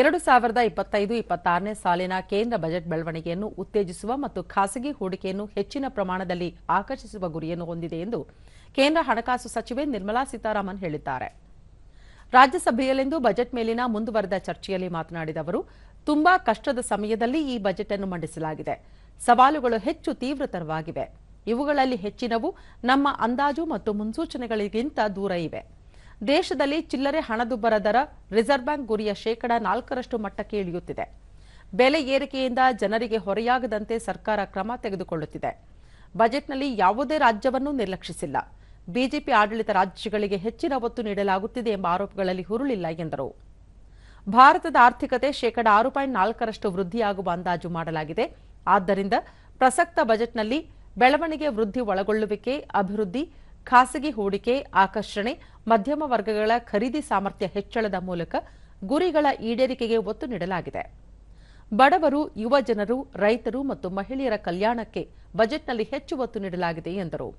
ಎರಡು ಸಾವಿರದ ಇಪ್ಪತ್ತೈದು ಇಪ್ಪತ್ತಾರನೇ ಸಾಲಿನ ಕೇಂದ್ರ ಬಜೆಟ್ ಬೆಳವಣಿಗೆಯನ್ನು ಉತ್ತೇಜಿಸುವ ಮತ್ತು ಖಾಸಗಿ ಹೂಡಿಕೆಯನ್ನು ಹೆಚ್ಚಿನ ಪ್ರಮಾಣದಲ್ಲಿ ಆಕರ್ಷಿಸುವ ಗುರಿಯನ್ನು ಹೊಂದಿದೆ ಎಂದು ಕೇಂದ್ರ ಹಣಕಾಸು ಸಚಿವೆ ನಿರ್ಮಲಾ ಸೀತಾರಾಮನ್ ಹೇಳಿದ್ದಾರೆ. ರಾಜ್ಯಸಭೆಯಲ್ಲಿಂದು ಬಜೆಟ್ ಮೇಲಿನ ಮುಂದುವರೆದ ಚರ್ಚೆಯಲ್ಲಿ ಮಾತನಾಡಿದ ಅವರು, ತುಂಬಾ ಕಷ್ಟದ ಸಮಯದಲ್ಲಿ ಈ ಬಜೆಟ್ ಅನ್ನು ಮಂಡಿಸಲಾಗಿದೆ. ಸವಾಲುಗಳು ಹೆಚ್ಚು ತೀವ್ರತರವಾಗಿವೆ. ಇವುಗಳಲ್ಲಿ ಹೆಚ್ಚಿನವು ನಮ್ಮ ಅಂದಾಜು ಮತ್ತು ಮುನ್ಸೂಚನೆಗಳಿಗಿಂತ ದೂರ ಇವೆ. ದೇಶದಲ್ಲಿ ಚಿಲ್ಲರೆ ಹಣದುಬ್ಬರ ದರ ರಿಸರ್ವ್ ಬ್ಯಾಂಕ್ ಗುರಿಯ ಶೇಕಡಾ ನಾಲ್ಕರಷ್ಟು ಮಟ್ಟಕ್ಕೆ ಇಳಿಯುತ್ತಿದೆ. ಬೆಲೆ ಏರಿಕೆಯಿಂದ ಜನರಿಗೆ ಹೊರೆಯಾಗದಂತೆ ಸರ್ಕಾರ ಕ್ರಮ ತೆಗೆದುಕೊಳ್ಳುತ್ತಿದೆ. ಬಜೆಟ್ನಲ್ಲಿ ಯಾವುದೇ ರಾಜ್ಯವನ್ನು ನಿರ್ಲಕ್ಷಿಸಿಲ್ಲ. ಬಿಜೆಪಿ ಆಡಳಿತ ರಾಜ್ಯಗಳಿಗೆ ಹೆಚ್ಚಿನ ಒತ್ತು ನೀಡಲಾಗುತ್ತಿದೆ ಎಂಬ ಆರೋಪಗಳಲ್ಲಿ ಹುರುಳಿಲ್ಲ ಎಂದರು. ಭಾರತದ ಆರ್ಥಿಕತೆ ಶೇಕಡ ಆರು ಪಾಯಿಂಟ್ ನಾಲ್ಕರಷ್ಟು ವೃದ್ಧಿಯಾಗುವ ಅಂದಾಜು ಮಾಡಲಾಗಿದೆ. ಆದ್ದರಿಂದ ಪ್ರಸಕ್ತ ಬಜೆಟ್ನಲ್ಲಿ ಬೆಳವಣಿಗೆ ವೃದ್ಧಿ ಒಳಗೊಳ್ಳುವಿಕೆ, ಅಭಿವೃದ್ಧಿ ಖಾಸಗಿ ಹೂಡಿಕೆ, ಆಕರ್ಷಣೆ, ಮಧ್ಯಮ ವರ್ಗಗಳ ಖರೀದಿ ಸಾಮರ್ಥ್ಯ ಹೆಚ್ಚಳದ ಮೂಲಕ ಗುರಿಗಳ ಈಡೇರಿಕೆಗೆ ಒತ್ತು ನೀಡಲಾಗಿದೆ. ಬಡವರು, ಯುವ ಜನರು, ರೈತರು ಮತ್ತು ಮಹಿಳೆಯರ ಕಲ್ಯಾಣಕ್ಕೆ ಬಜೆಟ್ನಲ್ಲಿ ಹೆಚ್ಚು ಒತ್ತು ನೀಡಲಾಗಿದೆ ಎಂದರು.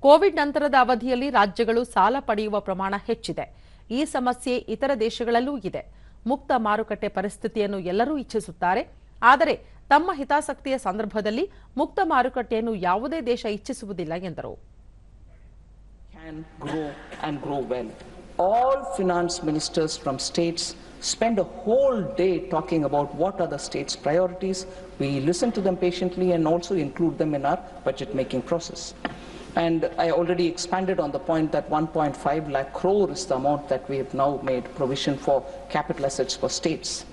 ಕೋವಿಡ್ ನಂತರದ ಅವಧಿಯಲ್ಲಿ ರಾಜ್ಯಗಳು ಸಾಲ ಪಡೆಯುವ ಪ್ರಮಾಣ ಹೆಚ್ಚಿದೆ. ಈ ಸಮಸ್ಯೆ ಇತರ ದೇಶಗಳಲ್ಲೂ ಇದೆ. ಮುಕ್ತ ಮಾರುಕಟ್ಟೆ ಪರಿಸ್ಥಿತಿಯನ್ನು ಎಲ್ಲರೂ ಇಚ್ಛಿಸುತ್ತಾರೆ. ಆದರೆ ತಮ್ಮ ಹಿತಾಸಕ್ತಿಯ ಸಂದರ್ಭದಲ್ಲಿ ಮುಕ್ತ ಮಾರುಕಟ್ಟೆಯನ್ನು ಯಾವುದೇ ದೇಶ ಇಚ್ಛಿಸುವುದಿಲ್ಲ ಎಂದರು. All finance ministers from states spend a whole day talking about what are the states' priorities. We listen to them patiently and also include them in our budget making process. And I already expanded on the point that 1.5 lakh crore is the amount that we have now made provision for capital assets for states.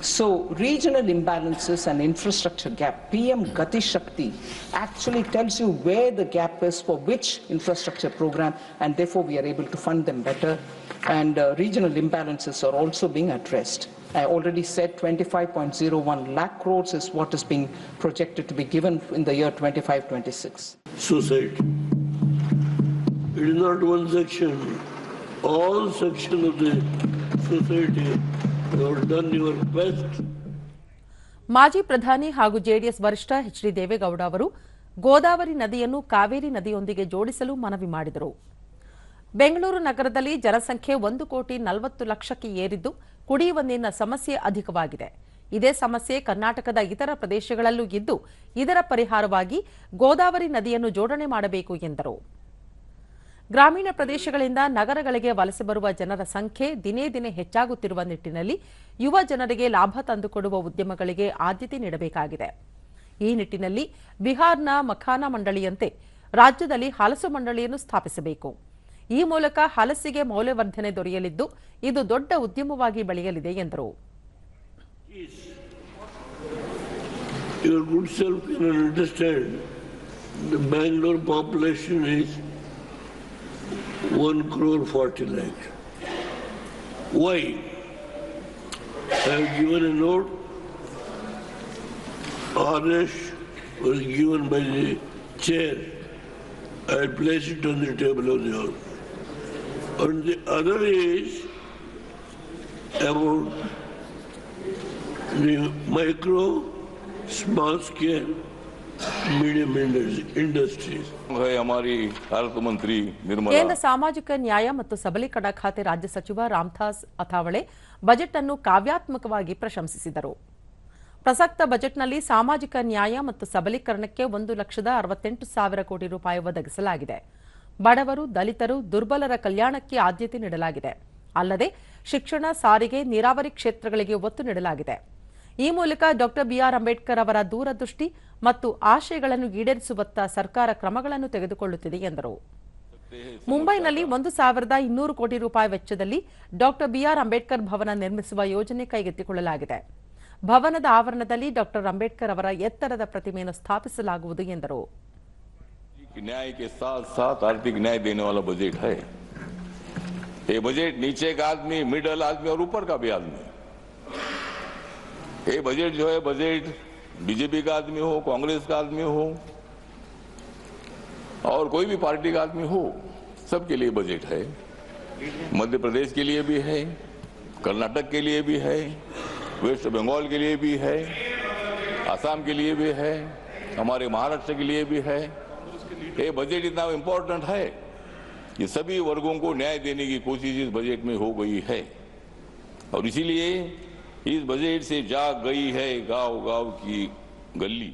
So regional imbalances and infrastructure gap, PM Gati Shakti actually tells you where the gap is for which infrastructure program and therefore we are able to fund them better and uh, regional imbalances are also being addressed. I already said 25.01 lakh crores is what is being projected to be given in the year 25-26. society. It is not one section. All sections of the society ಮಾಜಿ ಪ್ರಧಾನಿ ಹಾಗೂ JDS ವರಿಷ್ಠ H D Deve Gowda ಅವರು ಗೋದಾವರಿ ನದಿಯನ್ನು ಕಾವೇರಿ ನದಿಯೊಂದಿಗೆ ಜೋಡಿಸಲು ಮನವಿ ಮಾಡಿದರು. ಬೆಂಗಳೂರು ನಗರದಲ್ಲಿ ಜನಸಂಖ್ಯೆ ಒಂದು ಕೋಟಿ ನಲವತ್ತು ಲಕ್ಷಕ್ಕೆ ಏರಿದ್ದು ಕುಡಿಯುವ ನೀರಿನ ಸಮಸ್ಯೆ ಅಧಿಕವಾಗಿದೆ. ಇದೇ ಸಮಸ್ಯೆ ಕರ್ನಾಟಕದ ಇತರ ಪ್ರದೇಶಗಳಲ್ಲೂ ಇದ್ದು, ಇದರ ಪರಿಹಾರವಾಗಿ ಗೋದಾವರಿ ನದಿಯನ್ನು ಜೋಡಣೆ ಮಾಡಬೇಕು ಎಂದರು. ಗ್ರಾಮೀಣ ಪ್ರದೇಶಗಳಿಂದ ನಗರಗಳಿಗೆ ವಲಸೆ ಬರುವ ಜನರ ಸಂಖ್ಯೆ ದಿನೇ ದಿನೇ ಹೆಚ್ಚಾಗುತ್ತಿರುವ ನಿಟ್ಟಿನಲ್ಲಿ ಯುವ ಜನರಿಗೆ ಲಾಭ ತಂದುಕೊಡುವ ಉದ್ಯಮಗಳಿಗೆ ಆದ್ಯತೆ ನೀಡಬೇಕಾಗಿದೆ. ಈ ನಿಟ್ಟಿನಲ್ಲಿ ಬಿಹಾರ್ನ ಮಖಾನ ಮಂಡಳಿಯಂತೆ ರಾಜ್ಯದಲ್ಲಿ ಹಲಸು ಮಂಡಳಿಯನ್ನು ಸ್ಥಾಪಿಸಬೇಕು. ಈ ಮೂಲಕ ಹಲಸಿಗೆ ಮೌಲ್ಯವರ್ಧನೆ ದೊರೆಯಲಿದ್ದು, ಇದು ದೊಡ್ಡ ಉದ್ಯಮವಾಗಿ ಬೆಳೆಯಲಿದೆ ಎಂದರು. 1 crore 40 lakh. Why? I have given a note. RS was given by the chair. I place it on the table of the house. And the other is about the micro, small scale, medium indus- industries. है हमारी अर्थ मंत्री निर्मला ಕೇಂದ್ರ ಸಾಮಾಜಿಕ ನ್ಯಾಯ ಮತ್ತು ಸಬಲೀಕರಣ ಖಾತೆ ರಾಜ್ಯ ಸಚಿವ ರಾಮದಾಸ್ ಅಥಾವಳೆ ಬಜೆಟ್ ಅನ್ನು ಕಾವ್ಯಾತ್ಮಕವಾಗಿ ಪ್ರಶಂಸಿಸಿದರು ಪ್ರಸಕ್ತ ಬಜೆಟ್ನಲ್ಲಿ ಸಾಮಾಜಿಕ ನ್ಯಾಯ ಮತ್ತು ಸಬಲೀಕರಣಕ್ಕೆ ಒಂದು ಲಕ್ಷದ ಅರವತ್ತೆಂಟು ಸಾವಿರ ಕೋಟಿ ರೂಪಾಯಿ ಒದಗಿಸಲಾಗಿದೆ ಬಡವರು ದಲಿತರು ದುರ್ಬಲರ ಕಲ್ಯಾಣಕ್ಕೆ ಆದ್ಯತೆ ನೀಡಲಾಗಿದೆ ಅಲ್ಲದೆ ಶಿಕ್ಷಣ ಸಾರಿಗೆ ನೀರಾವರಿ ಕ್ಷೇತ್ರಗಳಿಗೆ ಒತ್ತು ನೀಡಲಾಗಿದೆ ಈ ಮೂಲಕ ಡಾಕ್ಟರ್ ಬಿಆರ್ ಅಂಬೇಡ್ಕರ್ ಅವರ ದೂರದೃಷ್ಟಿ ಮತ್ತು ಆಶಯಗಳನ್ನು ಈಡೇರಿಸುವತ್ತ ಸರ್ಕಾರ ಕ್ರಮಗಳನ್ನು ತೆಗೆದುಕೊಳ್ಳುತ್ತಿದೆ ಎಂದರು ಮುಂಬೈನಲ್ಲಿ ಒಂದು ಸಾವಿರದ ಇನ್ನೂರು ಕೋಟಿ ರೂಪಾಯಿ ವೆಚ್ಚದಲ್ಲಿ ಡಾಕ್ಟರ್ ಬಿಆರ್ ಅಂಬೇಡ್ಕರ್ ಭವನ ನಿರ್ಮಿಸುವ ಯೋಜನೆ ಕೈಗೆತ್ತಿಕೊಳ್ಳಲಾಗಿದೆ ಭವನದ ಆವರಣದಲ್ಲಿ ಡಾಕ್ಟರ್ ಅಂಬೇಡ್ಕರ್ ಅವರ ಎತ್ತರದ ಪ್ರತಿಮೆಯನ್ನು ಸ್ಥಾಪಿಸಲಾಗುವುದು ಎಂದರು न्याय के साथ साथ आर्थिक न्याय देने वाला बजट है ये बजट नीचे का आदमी मिडल आदमी और ऊपर का भी आदमी ये बजट जो है बजट बीजेपी का आदमी हो, कांग्रेस का आदमी हो, और कोई भी पार्टी का आदमी हो, सबके लिए बजट है। मध्य प्रदेश के लिए भी है, कर्नाटक के लिए भी है, वेस्ट बंगाल के लिए भी है, आसाम के लिए भी है, हमारे महाराष्ट्र के लिए भी है। ये बजट इतना इम्पोर्टेंट है कि सभी वर्गों को न्याय देने की कोशिश इस बजट में हो गई है। और इसीलिए इस बजट से जाग गई है गाँव गाँव की गली।